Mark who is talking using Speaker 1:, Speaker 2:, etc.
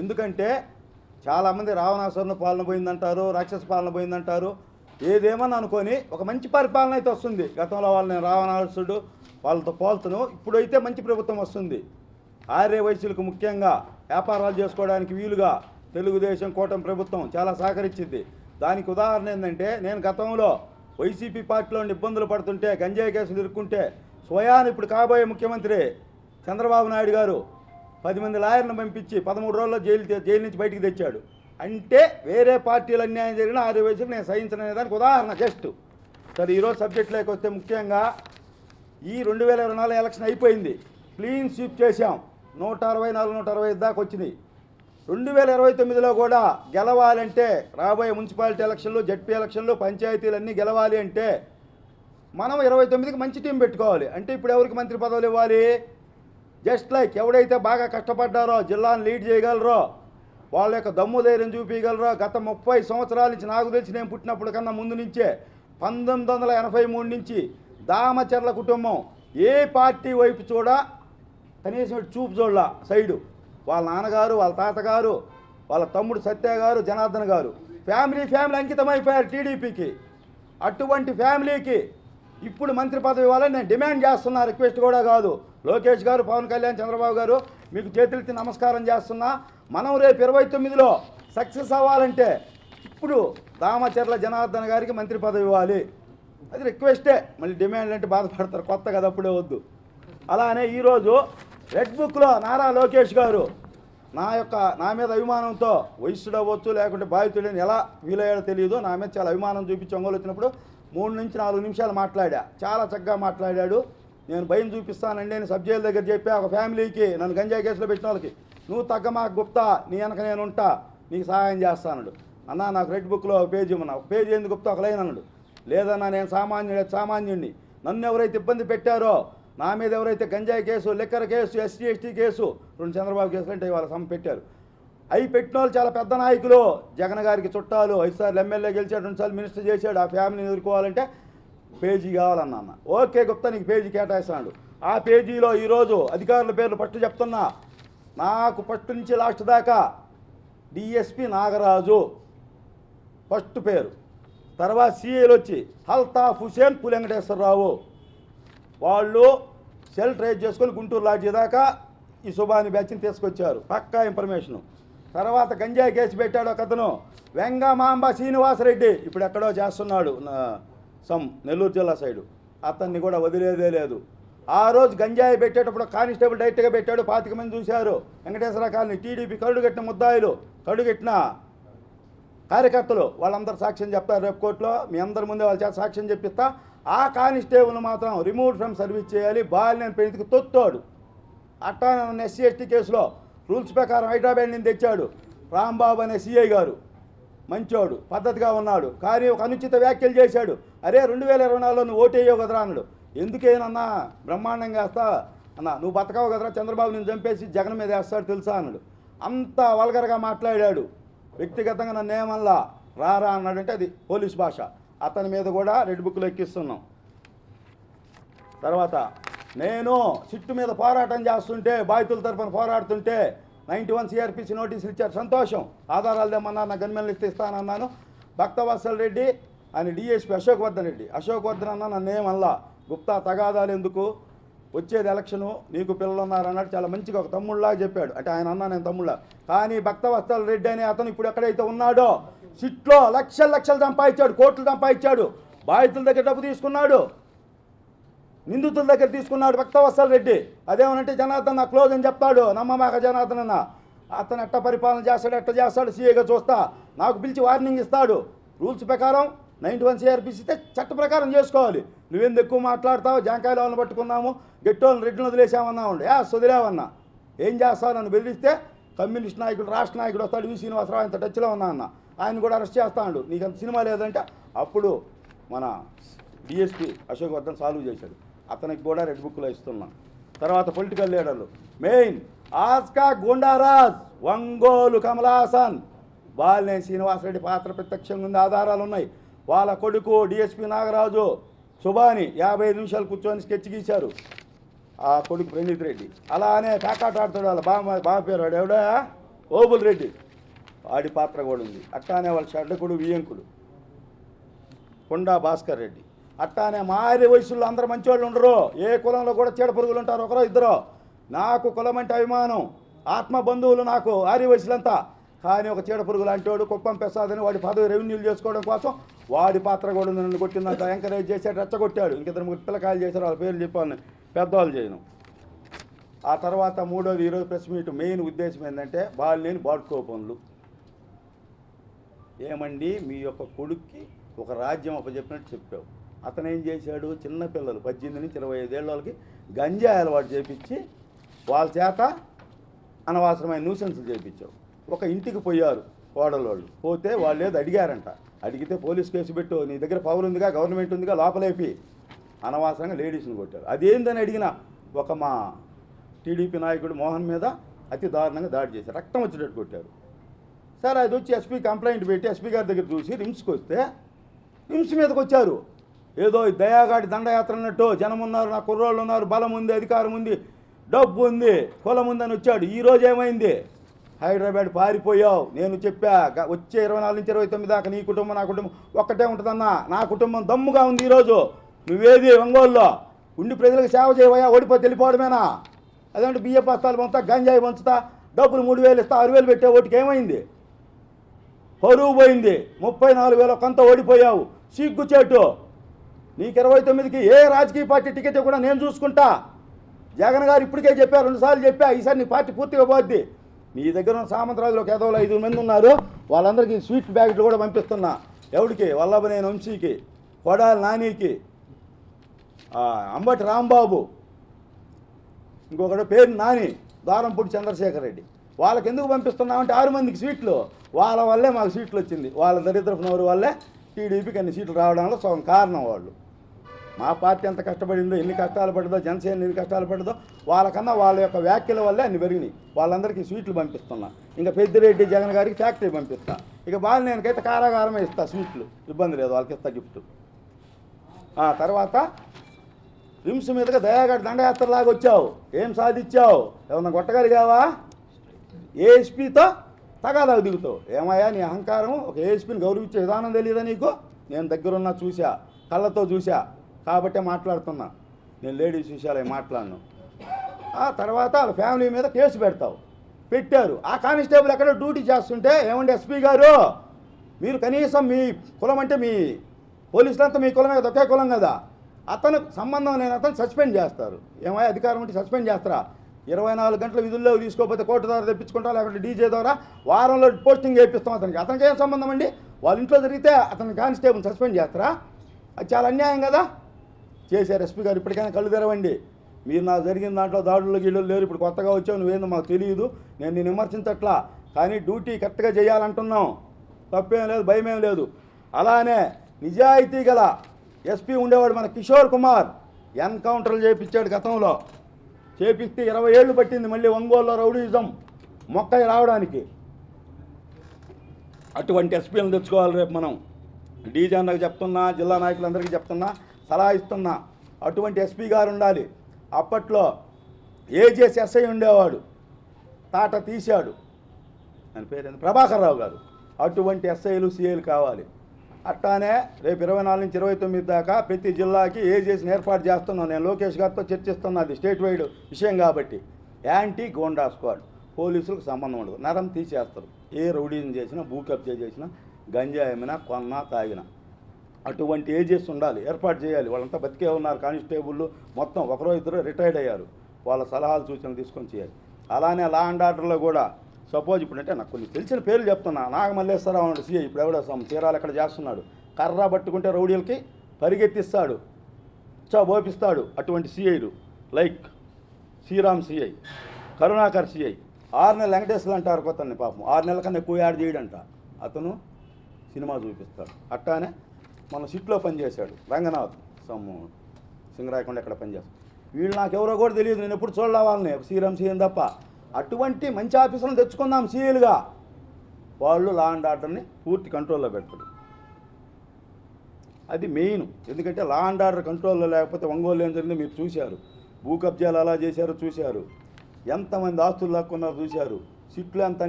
Speaker 1: ఎందుకంటే చాలామంది రావణాసురుని పాలన పోయిందంటారు రాక్షస పాలన పోయిందంటారు. ఏదేమని అనుకొని ఒక మంచి పరిపాలన అయితే వస్తుంది. గతంలో వాళ్ళని రావణాసురుడు వాళ్ళతో పోల్చను ఇప్పుడైతే మంచి ప్రభుత్వం వస్తుంది. ఆర్య వయసులకు ముఖ్యంగా వ్యాపారాలు చేసుకోవడానికి వీలుగా తెలుగుదేశం కూటమి ప్రభుత్వం చాలా సహకరించింది. దానికి ఉదాహరణ ఏంటంటే నేను గతంలో వైసీపీ పార్టీలో ఇబ్బందులు పడుతుంటే గంజాయి కేసులు ఇరుక్కుంటే స్వయాన్ ఇప్పుడు కాబోయే ముఖ్యమంత్రి చంద్రబాబు నాయుడు గారు పది మంది లాయర్లను పంపించి పదమూడు రోజుల్లో జైలు జైలు నుంచి బయటికి తెచ్చాడు. అంటే వేరే పార్టీలు అన్యాయం జరిగిన ఆరు వయసులు నేను సహించననే దానికి ఉదాహరణ జస్ట్. సరే ఈరోజు సబ్జెక్టులోకి వస్తే ముఖ్యంగా ఈ రెండు వేల ఇరవై నాలుగు ఎలక్షన్ అయిపోయింది. క్లీన్ స్వీప్ చేశాం. నూట అరవై నాలుగు నూట అరవై ఐదు దాకా వచ్చింది రెండు వేల ఇరవై తొమ్మిదిలో కూడా గెలవాలంటే రాబోయే మున్సిపాలిటీ ఎలక్షన్లు జడ్పీ ఎలక్షన్లు పంచాయతీలు అన్నీ గెలవాలి అంటే మనం ఇరవై తొమ్మిదికి మంచి టీం పెట్టుకోవాలి. అంటే ఇప్పుడు ఎవరికి మంత్రి పదవులు ఇవ్వాలి? జస్ట్ లైక్ ఎవడైతే బాగా కష్టపడ్డారో జిల్లాను లీడ్ చేయగలరో వాళ్ళ యొక్క దమ్ము ధైర్యం చూపించగలరో గత ముప్పై సంవత్సరాల నుంచి నాకు తెలిసి నేను పుట్టినప్పుడు కన్నా ముందు నుంచే పంతొమ్మిది వందల ఎనభై మూడు నుంచి దామచర్ల కుటుంబం ఏ పార్టీ వైపు చూడ కనీసం చూపు చూడాల సైడు. వాళ్ళ నాన్నగారు వాళ్ళ తాతగారు వాళ్ళ తమ్ముడు సత్య గారు జనార్దన్ గారు. ఫ్యామిలీ ఫ్యామిలీ అంకితమైపోయారు టీడీపీకి. అటువంటి ఫ్యామిలీకి ఇప్పుడు మంత్రి పదవి ఇవ్వాలని నేను డిమాండ్ చేస్తున్నా రిక్వెస్ట్ కూడా కాదు. లోకేష్ గారు పవన్ కళ్యాణ్ చంద్రబాబు గారు మీకు చేతులెత్తి నమస్కారం చేస్తున్నా. మనం రేపు ఇరవై తొమ్మిదిలో సక్సెస్ అవ్వాలంటే ఇప్పుడు దామచర్ల జనార్దన్ గారికి మంత్రి పదవి ఇవ్వాలి. అది రిక్వెస్టే. మళ్ళీ డిమాండ్ అంటే బాధపడతారు. కొత్త కదా అప్పుడే వద్దు. అలానే ఈరోజు రెడ్ బుక్లో నారా లోకేష్ గారు నా యొక్క నా మీద అభిమానంతో వయస్సుడు అవ్వచ్చు లేకుంటే బాధితుడని ఎలా వీలయ్యాడో తెలియదు. నా మీద చాలా అభిమానం చూపించి ఒంగోలు వచ్చినప్పుడు మూడు నుంచి నాలుగు నిమిషాలు మాట్లాడా. చాలా చక్కగా మాట్లాడాడు. నేను భయం చూపిస్తానండి నేను సబ్ జైలు దగ్గర చెప్పి. ఒక ఫ్యామిలీకి నన్ను గంజాయి కేసులో పెట్టిన వాళ్ళకి నువ్వు తగ్గమా గుప్తా? నీ వెనక నేను ఉంటా. నీకు సహాయం చేస్తానడు అన్న నాకు రెడ్ బుక్లో ఒక పేజీ ఉన్నా ఒక పేజీ ఎందుకు గుప్తా? ఒక లైన్ అన్నాడు. లేదన్నా నేను సామాన్యుడు సామాన్యుడిని నన్ను ఎవరైతే ఇబ్బంది పెట్టారో నా మీద ఎవరైతే గంజాయి case liquor case SC ST case రెండు చంద్రబాబు కేసులు అంటే వాళ్ళ సమ పెట్టారు. అవి పెట్టిన వాళ్ళు చాలా పెద్ద నాయకులు. జగన్ గారికి చుట్టాలు ఐదు సార్లు ఎమ్మెల్యే గెలిచాడు రెండుసార్లు మినిస్టర్ చేశాడు. ఆ ఫ్యామిలీని ఎదుర్కోవాలంటే పేజీ కావాలన్నా అన్న. ఓకే గుప్తా నీకు పేజీ కేటాయిస్తున్నాడు. ఆ పేజీలో ఈరోజు అధికారుల పేర్లు ఫస్ట్ చెప్తున్నా. నాకు ఫస్ట్ నుంచి లాస్ట్ దాకా డిఎస్పి నాగరాజు ఫస్ట్ పేరు. తర్వాత సిఐలు వచ్చి హల్తాఫ్ హుసేన్ పులెంకటేశ్వరరావు వాళ్ళు సెల్ ట్రేస్ చేసుకొని గుంటూరు లాడ్జీ దాకా ఈ శుభాని బ్యాచ్ని తీసుకొచ్చారు. పక్కా ఇన్ఫర్మేషను. తర్వాత గంజాయి కేసు పెట్టాడు ఒక అతను. వెంగమాంబ శ్రీనివాసరెడ్డి. ఇప్పుడు ఎక్కడో చేస్తున్నాడు సమ్ నెల్లూరు జిల్లా సైడు. అతన్ని కూడా వదిలేదే లేదు. ఆ రోజు గంజాయి పెట్టేటప్పుడు కానిస్టేబుల్ డైరెక్ట్గా పెట్టాడు పాతిక మంది చూశారు. వెంకటేశ్వర కాలనీ టీడీపీ కడుగట్టిన ముద్దాయిలు కడుగట్టిన కార్యకర్తలు వాళ్ళందరూ సాక్ష్యం చెప్తారు రేపు కోర్టులో. మీ అందరి ముందే వాళ్ళ చేత సాక్ష్యం చెప్పిస్తా. ఆ కానిస్టేబుల్ మాత్రం రిమూవ్ ఫ్రమ్ సర్వీస్ చేయాలి. బాలిన పెళ్ళికి తొత్తాడు. అట్టా ఎస్సీ ఎస్టీ కేసులో రూల్స్ ప్రకారం హైదరాబాద్ నుంచి తెచ్చాడు. రాంబాబు అనే సిఐ గారు. మంచోడు పద్ధతిగా ఉన్నాడు. కానీ ఒక అనుచిత వ్యాఖ్యలు చేశాడు. అరే రెండు వేల ఇరవై నాలుగులో నువ్వు ఓటేయో కదరా అన్నాడు. ఎందుకేనన్నా బ్రహ్మాండంగా వేస్తా. అన్న నువ్వు బతకావు కదరా? చంద్రబాబు నేను చంపేసి జగన్ మీద వేస్తాడు తెలుసా అన్నాడు. అంత వల్గర్గా మాట్లాడాడు. వ్యక్తిగతంగా నన్ను ఏమల్లా రారా అన్నాడంటే అది పోలీస్ భాష. అతని మీద కూడా రెడ్ బుక్లో ఎక్కిస్తున్నాం. తర్వాత నేను సిట్టు మీద పోరాటం చేస్తుంటే బాధితుల తరఫున పోరాడుతుంటే నైంటీ వన్ సిఆర్పిసి నోటీసులు ఇచ్చారు. సంతోషం. ఆధారాలు తెమ్మన్నారు నా గన్మెన్లు ఇస్తానన్నాను. భక్తవత్సల్ రెడ్డి ఆయన డిఎస్పి అశోక్ వర్ధన్ రెడ్డి. అశోక్ వర్ధన్ అన్న నన్ను ఏమల్లా గుప్తా తగాదాలు ఎందుకు? వచ్చేది ఎలక్షను నీకు పిల్లలు ఉన్నారు అన్నాడు. చాలా మంచిగా ఒక తమ్ముళ్ళలాగా చెప్పాడు. అంటే ఆయన అన్నా నేను తమ్ముళ్ళ. కానీ భక్తవత్సల రెడ్డి అనే అతను ఇప్పుడు ఎక్కడైతే ఉన్నాడో సిట్లో లక్షలు లక్షలు సంపాదించాడు కోట్లు సంపాదించాడు. బాధితుల దగ్గర డబ్బు తీసుకున్నాడు. నిందితుల దగ్గర తీసుకున్నాడు భక్తవత్సల్ రెడ్డి. అదేమనంటే జనార్దన్ నా క్లోజ్ అని చెప్తాడు. నమ్మమాక జనార్దన్ అన్న. అతను ఎట్ట పరిపాలన చేస్తాడు ఎట్ట చేస్తాడు సీఏగా చూస్తా. నాకు పిలిచి వార్నింగ్ ఇస్తాడు. రూల్స్ ప్రకారం నైన్టీ వన్ సిఆర్పిసి ఇస్తే చట్ట ప్రకారం చేసుకోవాలి. నువ్వెందుకు ఎక్కువ మాట్లాడతావు? జాంకాయలు వాళ్ళని పట్టుకున్నాము గెట్టోళ్ళని రెడ్డిని వదిలేసామన్నా ఉండే యా వదిలేవన్నా ఏం చేస్తావు? నన్ను బెదిరిస్తే కమ్యూనిస్ట్ నాయకుడు రాష్ట్ర నాయకుడు వస్తాడు. వి. శ్రీనివాసరావు ఇంత టచ్లో ఉన్నా అన్న. ఆయన కూడా అరెస్ట్ చేస్తాడు. నీకు అంత సినిమా లేదంటే అప్పుడు మన డిఎస్పీ అశోక్ వర్ధన్ సాల్వ్ చేశాడు. అతనికి కూడా రెడ్ బుక్లో ఇస్తున్నాం. తర్వాత పొలిటికల్ లీడర్లు. మెయిన్ ఆస్కా గుండారాజ్ ఒంగోలు కమలాసన్ బాలినేని శ్రీనివాసరెడ్డి పాత్ర ప్రత్యక్షంగా ఉంది ఆధారాలు ఉన్నాయి. వాళ్ళ కొడుకు డిఎస్పీ నాగరాజు సుబాని యాభై ఐదు నిమిషాలు కూర్చొని స్కెచ్ గీశారు. ఆ కొడుకు ప్రణీత్ రెడ్డి. అలానే ప్యాకాట్ ఆడుతాడు వాళ్ళ బామ్మ బాగా పేరు వాడు ఎవడా? ఓబుల్ రెడ్డి. వాడి పాత్ర కూడా ఉంది. అట్టానే వాళ్ళ షడ్డకుడు వియంకుడు. కొండా భాస్కర్ రెడ్డి. అట్టానే మారి వయసులో అందరూ మంచివాళ్ళు ఉండరు. ఏ కులంలో కూడా చీడ పురుగులు ఉంటారు ఒకరో ఇద్దరు. నాకు కులం అంటే అభిమానం. ఆత్మ బంధువులు నాకు ఆరి వయసులంతా. కానీ ఒక చీడ పురుగు లాంటి వాడు కుప్పం ప్రసాద్ అని వాడి పదవి రెవెన్యూలు చేసుకోవడం కోసం వాడి పాత్ర కూడా ఉంది నన్ను కొట్టిందంత ఎంకరేజ్ చేశాడు రెచ్చగొట్టాడు. ఇంకిద్దరు ముగ్గురు పిల్లకాయలు చేశారు. వాళ్ళ పేర్లు చెప్పాను పెద్దవాళ్ళు చేయను. ఆ తర్వాత మూడోది ఈరోజు ప్రెస్ మీట్. మెయిన్ ఉద్దేశం ఏంటంటే బాలినేని బాడుకో పనులు. ఏమండి? మీ యొక్క కొడుక్కి ఒక రాజ్యం అప్పచెప్పినట్టు చెప్పావు. అతను ఏం చేశాడు చిన్నపిల్లలు పద్దెనిమిది నుంచి ఇరవై ఐదేళ్ళ వాళ్ళకి గంజా అలవాటు చేపించి వాళ్ళ చేత అనవసరమైన న్యూసెన్స్లు చేయించావు ఒక ఇంటికి పోయారు కోడలోళ్ళు పోతే వాళ్ళు ఏదో అడిగారంట. అడిగితే పోలీస్ కేసు పెట్టు నీ దగ్గర పవర్ ఉందిగా గవర్నమెంట్ ఉందిగా లోపలేపి అనవసరంగా లేడీస్ని కొట్టారు. అదేందని అడిగిన ఒక మా టీడీపీ నాయకుడు మోహన్ మీద అతి దారుణంగా దాడి చేశారు. రక్తం వచ్చేటట్టు కొట్టారు. సరే అది వచ్చి ఎస్పీ కంప్లైంట్ పెట్టి ఎస్పీ గారి దగ్గర చూసి రిమ్స్కి వస్తే రిమ్స్ మీదకి వచ్చారు. ఏదో దయాగాడి దండయాత్ర అన్నట్టు జనం ఉన్నారు నా కుర్రోళ్ళు ఉన్నారు బలం ఉంది అధికారం ఉంది డబ్బు ఉంది కులం ఉందని వచ్చాడు. ఈరోజు ఏమైంది? హైదరాబాద్ పారిపోయావు. నేను చెప్పా వచ్చే ఇరవై నాలుగు నుంచి ఇరవై తొమ్మిది దాకా నీ కుటుంబం నా కుటుంబం ఒక్కటే ఉంటుందన్నా. నా కుటుంబం దమ్ముగా ఉంది ఈరోజు నువ్వేది ఒంగోలులో? ఉండి ప్రజలకు సేవ చేయవయ్యా ఓడిపోతే వెళ్ళిపోవడమేనా? అదేంటి బియ్య బస్తాలు పంచుతా గంజాయి పంచుతా డబ్బులు మూడు వేలు ఇస్తా ఆరు వేలు పెట్టే ఓటుకి ఏమైంది? పరువు పోయింది. ముప్పై నాలుగు వేల కొంత ఓడిపోయావు. సిగ్గుచేటు. నీకు ఇరవై తొమ్మిదికి ఏ రాజకీయ పార్టీ టికెట్ కూడా నేను చూసుకుంటా. జగన్ గారు ఇప్పటికే చెప్పా రెండుసార్లు చెప్పా ఈసారి నీ పార్టీ పూర్తిగా పోద్ది. మీ దగ్గర ఉన్న సామంతరాజులో ఒక ఐదు మంది ఉన్నారు వాళ్ళందరికీ స్వీట్ ప్యాకెట్లు కూడా పంపిస్తున్నా. ఎవడికి? వల్లభనేని వంశీకి కొడాలి నానికి అంబటి రాంబాబు ఇంకొకటి పేరు నాని దారంపూడి చంద్రశేఖర్ రెడ్డి. వాళ్ళకి ఎందుకు పంపిస్తున్నామంటే ఆరు మందికి సీట్లు వాళ్ళ వల్లే మాకు సీట్లు వచ్చింది. వాళ్ళ దరిద్రపు నోరు వల్లే టీడీపీకి అన్ని సీట్లు రావడంలో సగం కారణం వాళ్ళు. మా పార్టీ ఎంత కష్టపడిందో ఎన్ని కష్టాలు పడిందో జనసేన ఎన్ని కష్టాలు పడిందో వాళ్ళకన్నా వాళ్ళ యొక్క వ్యాఖ్యల వల్లే అన్ని పెరిగినాయి. వాళ్ళందరికీ స్వీట్లు పంపిస్తున్నా. ఇంకా పెద్దిరెడ్డి జగన్ గారికి ఫ్యాక్టరీ పంపిస్తా. ఇక బాలినేనికైతే కారాగారమే ఇస్తా స్వీట్లు ఇబ్బంది లేదు వాళ్ళకి ఇస్తా గిఫ్ట్. ఆ తర్వాత రిమ్స్ మీదుగా దయాగఢ్ దండయాత్రలాగా వచ్చావు. ఏం సాధించావు? ఏమన్నా కొట్టగలిగావా? ఏఎస్పీతో తగాదాకు దిగుతావు? ఏమయ్యా నీ అహంకారం ఒక ఏఎస్పీని గౌరవించే విధానం తెలియదా నీకు? నేను దగ్గరున్నా చూసా కళ్ళతో చూసా కాబట్టే మాట్లాడుతున్నా. నేను లేడీస్ విషయాలు మాట్లాడను. ఆ తర్వాత వాళ్ళ ఫ్యామిలీ మీద కేసు పెడతావు. పెట్టారు. ఆ కానిస్టేబుల్ ఎక్కడ డ్యూటీ చేస్తుంటే ఏమండి ఎస్పీ గారు? మీరు కనీసం మీ కులం అంటే మీ పోలీసులంతా మీ కులమే కదా ఒకే కులం కదా. అతను సంబంధం లేని అతను సస్పెండ్ చేస్తారు. ఏమై అధికారం ఉంటే సస్పెండ్ చేస్తారా? ఇరవై నాలుగు గంటల విధుల్లో తీసుకోకపోతే కోర్టు ద్వారా తెప్పించుకుంటా లేకపోతే డీజే ద్వారా? వారంలో పోస్టింగ్ వేయిస్తాం అతనికి. అతనికి ఏం సంబంధం అండి? వాళ్ళ ఇంట్లో జరిగితే అతని కానిస్టేబుల్ సస్పెండ్ చేస్తారా? అది చాలా అన్యాయం కదా. చేశారు ఎస్పీ గారు ఇప్పటికైనా కళ్ళు తెరవండి. మీరు నాకు జరిగిన దాంట్లో దాడులు గీళ్ళు లేరు. ఇప్పుడు కొత్తగా వచ్చావు నువ్వేందో మాకు తెలియదు. నేను నేను విమర్శించట్లా. కానీ డ్యూటీ కరెక్ట్గా చేయాలంటున్నాం. తప్పేం లేదు భయమేం లేదు. అలానే నిజాయితీ గల ఎస్పీ ఉండేవాడు మన కిషోర్ కుమార్ ఎన్కౌంటర్లు చేయించాడు గతంలో. చేపిస్తే ఇరవై ఏళ్ళు పట్టింది మళ్ళీ ఒంగోలులో రౌడీజం మొక్క రావడానికి. అటువంటి ఎస్పీలను తెచ్చుకోవాలి రేపు మనం. డీజీ అన్నకు చెప్తున్నా జిల్లా నాయకులందరికీ చెప్తున్నా సలహా ఇస్తున్నా అటువంటి ఎస్పీ గారు ఉండాలి. అప్పట్లో ఏజెస్ ఎస్ఐ ఉండేవాడు. తాట తీశాడు. అని పేరు ప్రభాకర్ రావు గారు. అటువంటి ఎస్ఐలు సిఐలు కావాలి. అట్లానే రేపు ఇరవై నాలుగు నుంచి ఇరవై తొమ్మిది దాకా ప్రతి జిల్లాకి ఏజెస్ని ఏర్పాటు చేస్తున్నాను నేను లోకేష్ గారితో చర్చిస్తున్నది స్టేట్ వైడ్ విషయం కాబట్టి. Anti goonda squad. పోలీసులకు సంబంధం ఉండదు. నరం తీసేస్తారు. ఏ రౌడీని చేసినా భూ కబ్జా చేసినా గంజాయమైనా కొన్నా తాగినా. అటువంటి ఏజెస్ ఉండాలి ఏర్పాటు చేయాలి. వాళ్ళంతా బతికే ఉన్నారు కానిస్టేబుల్ మొత్తం ఒకరో ఇద్దరు రిటైర్డ్ అయ్యారు. వాళ్ళ సలహాలు సూచనలు తీసుకొని చేయాలి. అలానే లా అండ్ ఆర్డర్లో కూడా సపోజ్ ఇప్పుడు అంటే నాకు కొన్ని తెలిసిన పేర్లు చెప్తున్నా. నాగమల్లేశ్వరరావు అన్నాడు సీఐ ఇప్పుడు ఎవడో చీరాలు ఎక్కడ చేస్తున్నాడు? కర్ర పట్టుకుంటే రౌడీలకి పరిగెత్తిస్తాడు చోపిస్తాడు అటువంటి సీఐలు. Like Sriram CI Karunakar CI. ఆరు నెలలు వెంకటేశ్వర అంటారు కొత్తని పాపం. ఆరు నెలల కన్నా ఎక్కువ యాడ్ చేయడంట. అతను సినిమా చూపిస్తాడు. అట్టానే మన సిట్లో పనిచేశాడు. రంగనాథ్. సమ్ము సింగరాయకుండా ఎక్కడ పనిచేస్తాడు? వీళ్ళు నాకు ఎవరో కూడా తెలియదు నేను ఎప్పుడు చూడలే వాళ్ళని. శ్రీరామ్ సీఎం తప్ప. అటువంటి మంచి ఆఫీసులను తెచ్చుకుందాం సీఎలుగా. వాళ్ళు లా అండ్ ఆర్డర్ని పూర్తి కంట్రోల్లో పెడతాడు అది మెయిన్. ఎందుకంటే లా అండ్ ఆర్డర్ కంట్రోల్లో లేకపోతే ఒంగోలు ఏం జరిగిందో మీరు చూశారు. భూ కబ్జాలు అలా చేశారు చూశారు. ఎంతమంది ఆస్తులు లాక్కున్నారో చూశారు. సిట్లు ఎంత